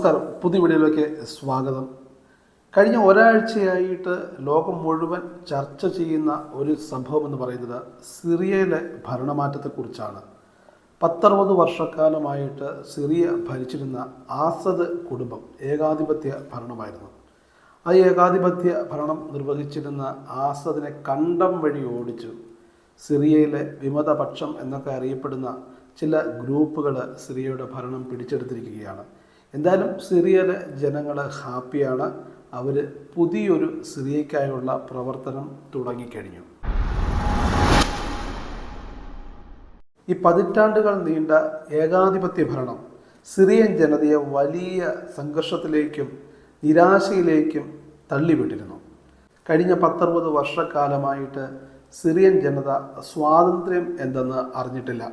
നമസ്കാരം. പുതിയ വീഡിയോയിലേക്ക് സ്വാഗതം. കഴിഞ്ഞ ഒരാഴ്ചയായിട്ട് ലോകം മുഴുവൻ ചർച്ച ചെയ്യുന്ന ഒരു സംഭവം എന്ന് പറയുന്നത് സിറിയയിലെ ഭരണമാറ്റത്തെക്കുറിച്ചാണ്. പത്തറുപത് വർഷക്കാലമായിട്ട് സിറിയ ഭരിച്ചിരുന്ന ആസദ് കുടുംബം ഏകാധിപത്യ ഭരണമായിരുന്നു. ആ ഏകാധിപത്യ ഭരണം നിർവഹിച്ചിരുന്ന ആസദിനെ കണ്ടം വഴി ഓടിച്ചു. സിറിയയിലെ വിമതപക്ഷം എന്നൊക്കെ അറിയപ്പെടുന്ന ചില ഗ്രൂപ്പുകൾ സിറിയയുടെ ഭരണം പിടിച്ചെടുത്തിരിക്കുകയാണ്. എന്തായാലും സിറിയയിലെ ജനങ്ങൾ ഹാപ്പിയാണ്. അവർ പുതിയൊരു സിറിയയ്ക്കായുള്ള പ്രവർത്തനം തുടങ്ങിക്കഴിഞ്ഞു. ഈ പതിറ്റാണ്ടുകൾ നീണ്ട ഏകാധിപത്യ ഭരണം സിറിയൻ ജനതയെ വലിയ സംഘർഷത്തിലേക്കും നിരാശയിലേക്കും തള്ളിവിട്ടിരുന്നു. കഴിഞ്ഞ പത്തറുപത് വർഷക്കാലമായിട്ട് സിറിയൻ ജനത സ്വാതന്ത്ര്യം എന്തെന്ന് അറിഞ്ഞിട്ടില്ല.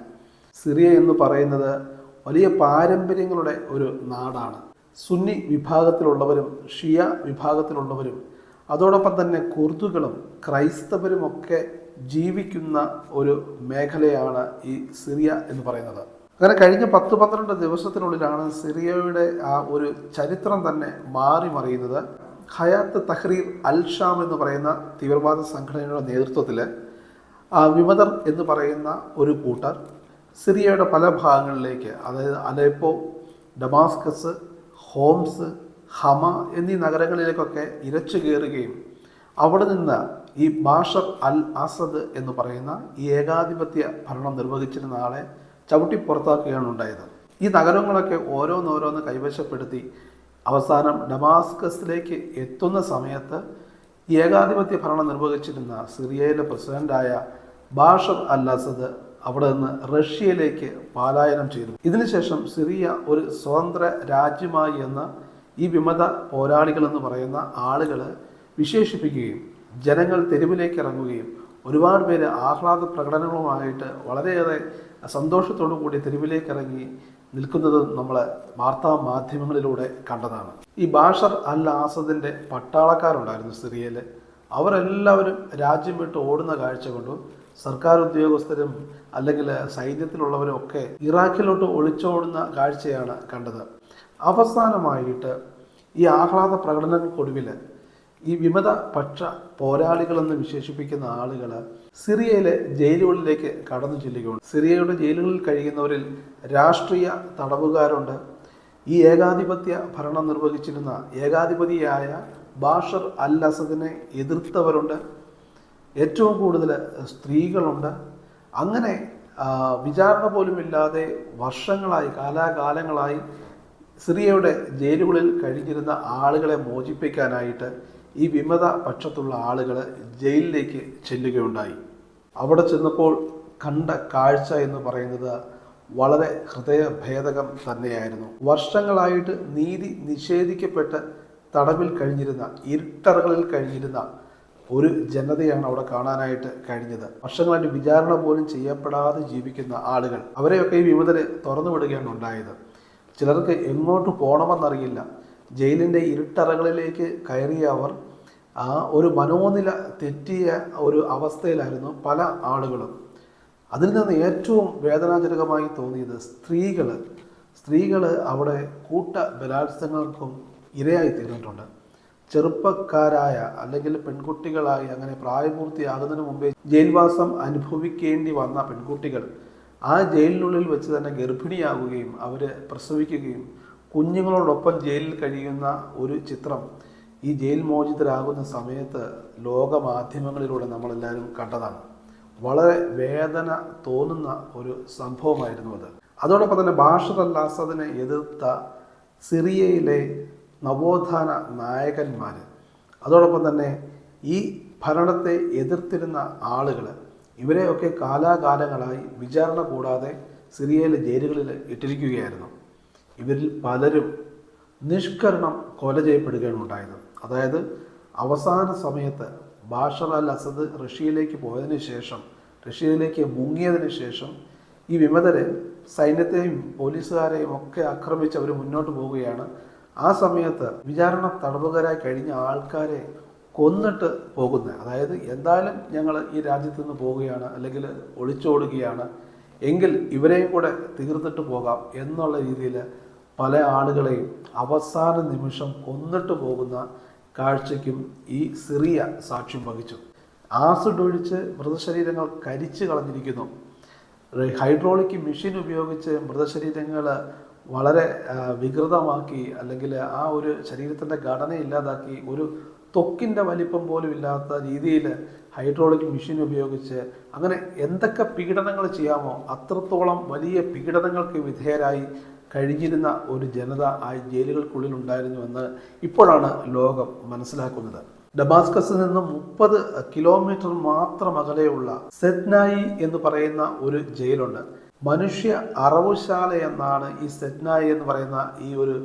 സിറിയ എന്ന് പറയുന്നത് വലിയ പാരമ്പര്യങ്ങളുടെ ഒരു നാടാണ്. സുന്നി വിഭാഗത്തിലുള്ളവരും ഷിയ വിഭാഗത്തിലുള്ളവരും അതോടൊപ്പം തന്നെ കുർദുകളും ക്രൈസ്തവരുമൊക്കെ ജീവിക്കുന്ന ഒരു മേഖലയാണ് ഈ സിറിയ എന്ന് പറയുന്നത്. അങ്ങനെ കഴിഞ്ഞ പത്ത് പന്ത്രണ്ട് ദിവസത്തിനുള്ളിലാണ് സിറിയയുടെ ആ ഒരു ചരിത്രം തന്നെ മാറി മറിയുന്നത്. ഹയാത്ത് തഹ്രീർ അൽ ഷാം എന്ന് പറയുന്ന തീവ്രവാദ സംഘടനയുടെ നേതൃത്വത്തിൽ വിമതർ എന്ന് പറയുന്ന ഒരു കൂട്ടർ സിറിയയുടെ പല ഭാഗങ്ങളിലേക്ക് അതായത് അലേപ്പോ ഡമാസ്കസ് ഹോംസ് ഹമ എന്നീ നഗരങ്ങളിലേക്കൊക്കെ ഇരച്ചു കയറുകയും അവിടെ നിന്ന് ഈ ബാഷർ അൽ അസദ് എന്ന് പറയുന്ന ഈ ഏകാധിപത്യ ഭരണം നിർവഹിച്ചിരുന്ന ആളെ ചവിട്ടി പുറത്താക്കുകയാണ് ഉണ്ടായത്. ഈ നഗരങ്ങളൊക്കെ ഓരോന്നോരോന്ന് കൈവശപ്പെടുത്തി അവസാനം ഡമാസ്കസിലേക്ക് എത്തുന്ന സമയത്ത് ഏകാധിപത്യ ഭരണം നിർവഹിച്ചിരുന്ന സിറിയയിലെ പ്രസിഡന്റായ ബാഷർ അൽ അസദ് അവിടെ നിന്ന് റഷ്യയിലേക്ക് പലായനം ചെയ്തു. ഇതിനുശേഷം സിറിയ ഒരു സ്വതന്ത്ര രാജ്യമായി എന്ന ഈ വിമത പോരാളികൾ എന്ന് പറയുന്ന ആളുകൾ വിശേഷിപ്പിക്കുകയും ജനങ്ങൾ തെരുവിലേക്ക് ഇറങ്ങുകയും ഒരുപാട് പേര് ആഹ്ലാദ പ്രകടനങ്ങളുമായിട്ട് വളരെയേറെ സന്തോഷത്തോടു കൂടി തെരുവിലേക്ക് ഇറങ്ങി നിൽക്കുന്നത് നമ്മൾ വാർത്താ മാധ്യമങ്ങളിലൂടെ കണ്ടതാണ്. ഈ ബാഷർ അൽ ആസദിന്റെ പട്ടാളക്കാരുണ്ടായിരുന്നു സിറിയയിൽ അവരെല്ലാവരും രാജ്യം വിട്ട് ഓടുന്ന കാഴ്ച കൊണ്ടും. സർക്കാർ ഉദ്യോഗസ്ഥരും അല്ലെങ്കിൽ സൈന്യത്തിലുള്ളവരും ഒക്കെ ഇറാഖിലോട്ട് ഒളിച്ചോടുന്ന കാഴ്ചയാണ് കണ്ടത്. അവസാനമായിട്ട് ഈ ആഹ്ലാദ പ്രകടനങ്ങൾക്കൊടുവിൽ ഈ വിമത പക്ഷ പോരാളികളെന്ന് വിശേഷിപ്പിക്കുന്ന ആളുകൾ സിറിയയിലെ ജയിലുകളിലേക്ക് കടന്നു ചെല്ലുകയാണ്. സിറിയയുടെ ജയിലുകളിൽ കഴിയുന്നവരിൽ രാഷ്ട്രീയ തടവുകാരുണ്ട്. ഈ ഏകാധിപത്യ ഭരണം നിർവഹിച്ചിരുന്ന ഏകാധിപതിയായ ബാഷർ അൽ അസദിനെ എതിർത്തവരുണ്ട്. ഏറ്റവും കൂടുതൽ സ്ത്രീകളുണ്ട്. അങ്ങനെ വിചാരണ പോലുമില്ലാതെ വർഷങ്ങളായി കാലാകാലങ്ങളായി സിറിയയുടെ ജയിലുകളിൽ കഴിഞ്ഞിരുന്ന ആളുകളെ മോചിപ്പിക്കാനായിട്ട് ഈ വിമത പക്ഷത്തുള്ള ആളുകൾ ജയിലിലേക്ക് ചെല്ലുകയുണ്ടായി. അവിടെ ചെന്നപ്പോൾ കണ്ട കാഴ്ച എന്ന് പറയുന്നത് വളരെ ഹൃദയഭേദകം തന്നെയായിരുന്നു. വർഷങ്ങളായിട്ട് നീതി നിഷേധിക്കപ്പെട്ട് തടവിൽ കഴിഞ്ഞിരുന്ന ഇരുട്ടറകളിൽ കഴിഞ്ഞിരുന്ന ഒരു ജനതയാണ് അവിടെ കാണാനായിട്ട് കഴിഞ്ഞത്. വർഷങ്ങളായിട്ട് വിചാരണ പോലും ചെയ്യപ്പെടാതെ ജീവിക്കുന്ന ആളുകൾ അവരെയൊക്കെ ഈ വിമതരെ തുറന്നു വിടുകയാണ് ഉണ്ടായത്. ചിലർക്ക് എങ്ങോട്ട് പോകണമെന്നറിയില്ല ജയിലിന്റെ ഇരുട്ടറകളിലേക്ക് കയറിയ അവർ ആ ഒരു മനോനില തെറ്റിയ ഒരു അവസ്ഥയിലായിരുന്നു പല ആളുകളും. അതിൽ നിന്ന് ഏറ്റവും വേദനാജനകമായി തോന്നിയത് സ്ത്രീകൾ സ്ത്രീകൾ അവിടെ കൂട്ട ബലാത്സംഗങ്ങൾക്കും ഇരയായി തീർന്നിട്ടുണ്ട്. ചെറുപ്പക്കാരായ അല്ലെങ്കിൽ പെൺകുട്ടികളായി അങ്ങനെ പ്രായപൂർത്തിയാകുന്നതിന് മുമ്പേ ജയിൽവാസം അനുഭവിക്കേണ്ടി വന്ന പെൺകുട്ടികൾ ആ ജയിലിനുള്ളിൽ വെച്ച് തന്നെ ഗർഭിണിയാവുകയും അവർ പ്രസവിക്കുകയും കുഞ്ഞുങ്ങളോടൊപ്പം ജയിലിൽ കഴിയുന്ന ഒരു ചിത്രം ഈ ജയിൽ മോചിതരാകുന്ന സമയത്ത് ലോകമാധ്യമങ്ങളിലൂടെ നമ്മളെല്ലാവരും കണ്ടതാണ്. വളരെ വേദന തോന്നുന്ന ഒരു സംഭവമായിരുന്നു അത്. അതോടൊപ്പം തന്നെ ബാഷർ അൽ എതിർത്ത സിറിയയിലെ നവോത്ഥാന നായകന്മാർ അതോടൊപ്പം തന്നെ ഈ ഭരണത്തെ എതിർത്തിരുന്ന ആളുകൾ ഇവരെയൊക്കെ കാലാകാലങ്ങളായി വിചാരണ കൂടാതെ സിറിയയിലെ ജയിലുകളിൽ ഇട്ടിരിക്കുകയായിരുന്നു. ഇവരിൽ പലരും നിഷ്കരണം കൊല ചെയ്യപ്പെടുകയാണ് ഉണ്ടായത്. അതായത് അവസാന സമയത്ത് ബാഷർ അൽ അസദ് റഷ്യയിലേക്ക് പോയതിന് ശേഷം റഷ്യയിലേക്ക് മുങ്ങിയതിന് ശേഷം ഈ വിമതരെ സൈന്യത്തെയും പോലീസുകാരെയും ഒക്കെ ആക്രമിച്ച് അവർ മുന്നോട്ട് പോവുകയാണ് ആ സമയത്ത് വിചാരണ തടവുകാരായി കഴിഞ്ഞ ആൾക്കാരെ കൊന്നിട്ട് പോകുന്നത്. അതായത് എന്തായാലും ഞങ്ങൾ ഈ രാജ്യത്ത് നിന്ന് പോവുകയാണ് അല്ലെങ്കിൽ ഒളിച്ചോടുകയാണ്. എങ്കിൽ ഇവരെയും കൂടെ തീർത്തിട്ട് പോകാം എന്നുള്ള രീതിയിൽ പല ആളുകളെയും അവസാന നിമിഷം കൊന്നിട്ട് പോകുന്ന കാഴ്ചയ്ക്കും ഈ സിറിയ സാക്ഷ്യം വഹിച്ചു. ആസിഡ് ഒഴിച്ച് മൃതശരീരങ്ങൾ കരിച്ചു കളഞ്ഞിരിക്കുന്നു. ഹൈഡ്രോളിക് മെഷീൻ ഉപയോഗിച്ച് മൃതശരീരങ്ങൾ വളരെ വികൃതമാക്കി അല്ലെങ്കിൽ ആ ഒരു ശരീരത്തിന്റെ ഘടന ഇല്ലാതാക്കി ഒരു തൊക്കിന്റെ വലിപ്പം പോലും ഇല്ലാത്ത രീതിയിൽ ഹൈഡ്രോളിക് മെഷീൻ ഉപയോഗിച്ച് അങ്ങനെ എന്തൊക്കെ പീഡനങ്ങൾ ചെയ്യാമോ അത്രത്തോളം വലിയ പീഡനങ്ങൾക്ക് വിധേയരായി കഴിഞ്ഞിരുന്ന ഒരു ജനത ആ ജയിലുകൾക്കുള്ളിൽ ഉണ്ടായിരുന്നുവെന്ന് ഇപ്പോഴാണ് ലോകം മനസ്സിലാക്കുന്നത്. ഡമാസ്കസിൽ നിന്ന് മുപ്പത് കിലോമീറ്റർ മാത്രം അകലെയുള്ള സെറ്റ്നായി എന്ന് പറയുന്ന ഒരു ജയിലുണ്ട്. മനുഷ്യ അറവുശാല എന്നാണ് ഈ സെറ്റ്നായി എന്ന് പറയുന്ന ഈ ഒരു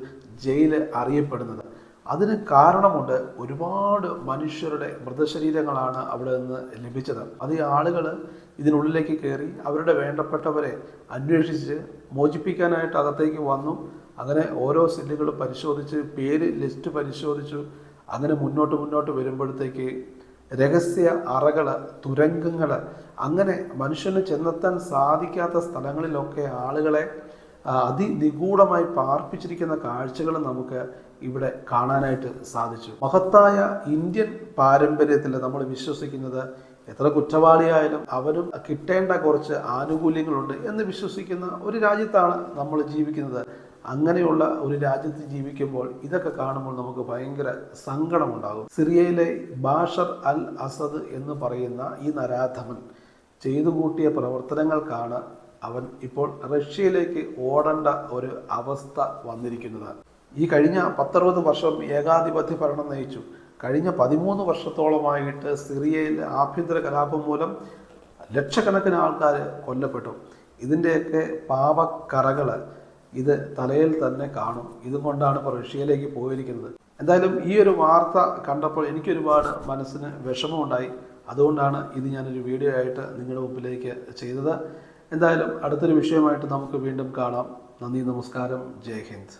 ജയിൽ അറിയപ്പെടുന്നത്. അതിന് കാരണമുണ്ട് ഒരുപാട് മനുഷ്യരുടെ മൃതശരീരങ്ങളാണ് അവിടെ നിന്ന് ലഭിച്ചത്. അത് ഈ ആളുകൾ ഇതിനുള്ളിലേക്ക് കയറി അവരുടെ വേണ്ടപ്പെട്ടവരെ അന്വേഷിച്ച് മോചിപ്പിക്കാനായിട്ട് അകത്തേക്ക് വന്നു. അങ്ങനെ ഓരോ സെല്ലുകൾ പരിശോധിച്ച് പേര് ലിസ്റ്റ് പരിശോധിച്ചു. അങ്ങനെ മുന്നോട്ട് മുന്നോട്ട് വരുമ്പോഴത്തേക്ക് രഹസ്യ അറകൾ തുരങ്കങ്ങൾ അങ്ങനെ മനുഷ്യന് ചെന്നെത്താൻ സാധിക്കാത്ത സ്ഥലങ്ങളിലൊക്കെ ആളുകളെ അതിനിഗൂഢമായി പാർപ്പിച്ചിരിക്കുന്ന കാഴ്ചകൾ നമുക്ക് ഇവിടെ കാണാനായിട്ട് സാധിച്ചു. മഹത്തായ ഇന്ത്യൻ പാരമ്പര്യത്തിൽ നമ്മൾ വിശ്വസിക്കുന്നത് എത്ര കുറ്റവാളിയായാലും അവരും കിട്ടേണ്ട കുറച്ച് ആനുകൂല്യങ്ങളുണ്ട് എന്ന് വിശ്വസിക്കുന്ന ഒരു രാജ്യത്താണ് നമ്മൾ ജീവിക്കുന്നത്. അങ്ങനെയുള്ള ഒരു രാജ്യത്ത് ജീവിക്കുമ്പോൾ ഇതൊക്കെ കാണുമ്പോൾ നമുക്ക് ഭയങ്കര സങ്കടമുണ്ടാകും. സിറിയയിലെ ബാഷർ അൽ അസദ് എന്ന് പറയുന്ന ഈ നരാധമൻ ചെയ്തു കൂട്ടിയ പ്രവർത്തനങ്ങൾക്കാണ് അവൻ ഇപ്പോൾ റഷ്യയിലേക്ക് ഓടേണ്ട ഒരു അവസ്ഥ വന്നിരിക്കുന്നത്. ഈ കഴിഞ്ഞ പത്തറുപത് വർഷം ഏകാധിപത്യ ഭരണം നയിച്ചു. കഴിഞ്ഞ പതിമൂന്ന് വർഷത്തോളമായിട്ട് സിറിയയിലെ ആഭ്യന്തര കലാപം മൂലം ലക്ഷക്കണക്കിന് ആൾക്കാർ കൊല്ലപ്പെട്ടു. ഇതിന്റെയൊക്കെ പാപക്കറകൾ ഇത് തലയിൽ തന്നെ കാണും. ഇതും കൊണ്ടാണ് ഇപ്പോൾ റഷ്യയിലേക്ക് പോയിരിക്കുന്നത്. എന്തായാലും ഈ ഒരു വാർത്ത കണ്ടപ്പോൾ എനിക്കൊരുപാട് മനസ്സിന് വിഷമമുണ്ടായി. അതുകൊണ്ടാണ് ഇത് ഞാനൊരു വീഡിയോ ആയിട്ട് നിങ്ങളുടെ മുമ്പിലേക്ക് ചെയ്തത്. എന്തായാലും അടുത്തൊരു വിഷയമായിട്ട് നമുക്ക് വീണ്ടും കാണാം. നന്ദി നമസ്കാരം. ജയ് ഹിന്ദ്.